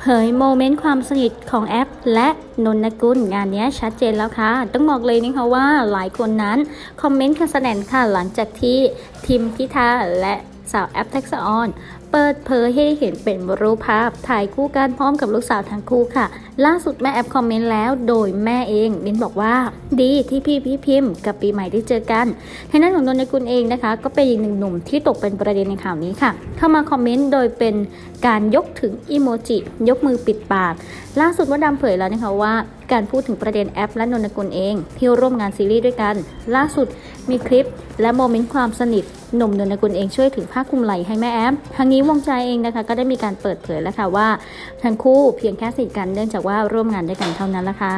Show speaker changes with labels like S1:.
S1: เผยโมเมนต์ความสนิทของแอป และนนกุลงานนี้ชัดเจนแล้วค่ะ ต้องบอกเลยนะคะว่าหลายคนนั้น คอมเมนต์กันสนั่นค่ะหลังจากที่ทิมพิธาและ สาวแอปแท็กซออน เปิดเผยให้ได้เห็นเป็นรูปภาพถ่ายคู่กันพร้อมกับลูกสาวทั้งคู่ค่ะ ล่าสุดแม่แอปคอมเมนต์แล้วโดยแม่เองมินบอกว่า ดีที่พี่พี่พิมพ์กับปีใหม่ได้เจอกันทางด้านของนนทกุลเองนะคะ ก็เป็นอีกหนึ่งหนุ่มที่ตกเป็นประเด็นในข่าวนี้ค่ะ เข้ามาคอมเมนต์โดยเป็นการยกถึงอีโมจิยกมือปิดปาก ล่าสุดว่าดำเผยแล้วนะคะว่า การพูดถึงประเด็นแอปและนนกุลเอง ที่ร่วมงานซีรีส์ด้วยกัน ล่าสุดมีคลิป และโมเมนต์ความสนิทหนุ่มนนกุลเองช่วยถือผ้าคลุมไหล่ให้แม่แอปทางนี้วงใจเองนะคะ ก็ได้มีการเปิดเผยแล้วค่ะว่าทั้งคู่เพียงแค่สนิทกันเนื่องจากว่าร่วมงานด้วยกันเท่านั้นละค่ะ